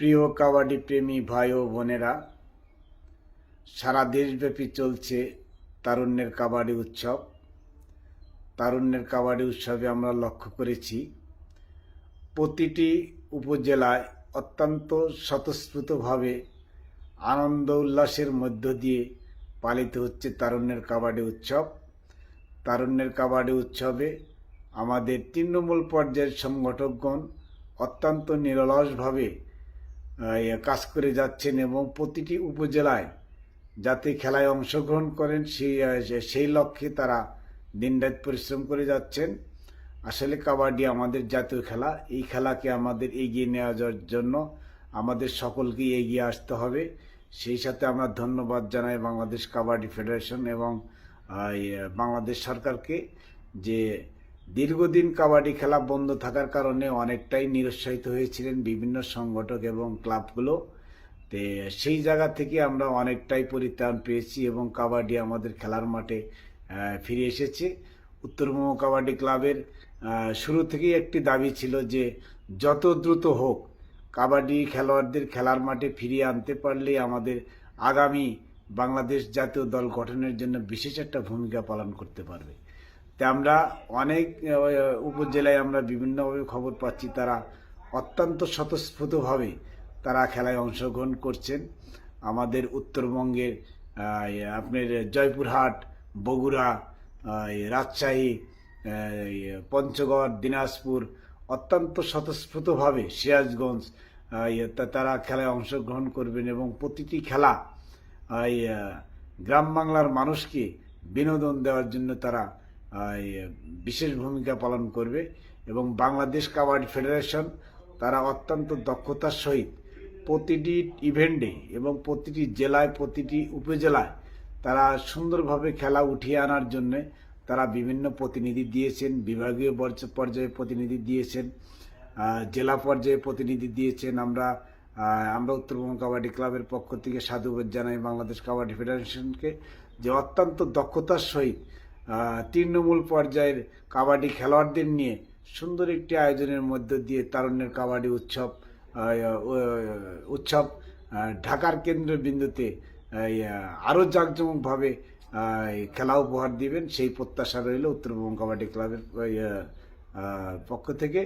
প্রিয় কাবাডি প্রেমী ভাই ও বোনেরা, সারা দেশব্যাপী চলছে তারুণ্যের কাবাডি উৎসব। তারুণ্যের কাবাডি উৎসবে আমরা লক্ষ্য করেছি, প্রতিটি উপজেলায় অত্যন্ত স্বতঃস্ফূর্তভাবে আনন্দ উল্লাসের মধ্য দিয়ে পালিত হচ্ছে তারুণ্যের কাবাডি উৎসব। তারুণ্যের কাবাডি উৎসবে আমাদের তৃণমূল পর্যায়ের সংগঠকগণ অত্যন্ত নিরলসভাবে কাজ করে যাচ্ছেন এবং প্রতিটি উপজেলায় যাতে খেলায় অংশগ্রহণ করেন, সেই সেই লক্ষ্যে তারা দিনরাত পরিশ্রম করে যাচ্ছেন। আসলে কাবাডি আমাদের জাতীয় খেলা। এই খেলাকে আমাদের এগিয়ে নেওয়া জন্য আমাদের সকলকে এগিয়ে আসতে হবে। সেই সাথে আমরা ধন্যবাদ জানাই বাংলাদেশ কাবাডি ফেডারেশন এবং বাংলাদেশ সরকারকে যে দীর্ঘদিন কাবাডি খেলা বন্ধ থাকার কারণে অনেকটাই নিরুৎসাহিত হয়েছিলেন বিভিন্ন সংগঠক এবং ক্লাবগুলো। তে সেই জায়গা থেকে আমরা অনেকটাই পরিত্রাণ পেয়েছি এবং কাবাডি আমাদের খেলার মাঠে ফিরে এসেছে। উত্তরবঙ্গ কাবাডি ক্লাবের শুরু থেকেই একটি দাবি ছিল যে, যত দ্রুত হোক কাবাডি খেলোয়াড়দের খেলার মাঠে ফিরিয়ে আনতে পারলেই আমাদের আগামী বাংলাদেশ জাতীয় দল গঠনের জন্য বিশেষ একটা ভূমিকা পালন করতে পারবে। তা আমরা অনেক উপজেলায় আমরা বিভিন্নভাবে খবর পাচ্ছি, তারা অত্যন্ত স্বতঃস্ফূর্তভাবে তারা খেলায় অংশগ্রহণ করছেন। আমাদের উত্তরবঙ্গের আপনার জয়পুরহাট, বগুড়া রাজশাহী পঞ্চগড়, দিনাজপুর অত্যন্ত স্বতঃস্ফূর্তভাবে সিরাজগঞ্জ তারা খেলায় অংশগ্রহণ করবেন এবং প্রতিটি খেলা গ্রাম বাংলার মানুষকে বিনোদন দেওয়ার জন্য তারা বিশেষ ভূমিকা পালন করবে এবং বাংলাদেশ কাবাডি ফেডারেশন তারা অত্যন্ত দক্ষতার সহিত প্রতিটি ইভেন্টে এবং প্রতিটি জেলায়, প্রতিটি উপজেলায় তারা সুন্দরভাবে খেলা উঠিয়ে আনার জন্য তারা বিভিন্ন প্রতিনিধি দিয়েছেন, বিভাগীয় পর্য- পর্যায়ে প্রতিনিধি দিয়েছেন জেলা পর্যায়ে প্রতিনিধি দিয়েছেন। আমরা আমরা উত্তরবঙ্গ কাবাডি ক্লাবের পক্ষ থেকে সাধুবাদ জানাই বাংলাদেশ কাবাডি ফেডারেশনকে যে অত্যন্ত দক্ষতার সহিত তৃণমূল পর্যায়ের কাবাডি খেলোয়াড়দের নিয়ে সুন্দর একটি আয়োজনের মধ্য দিয়ে তারুণ্যের কাবাডি উৎসব উৎসব ঢাকার কেন্দ্রবিন্দুতে আরও জাঁকজমকভাবে খেলা উপহার দিবেন। সেই প্রত্যাশা রইল উত্তরবঙ্গ কাবাডি ক্লাবের পক্ষ থেকে।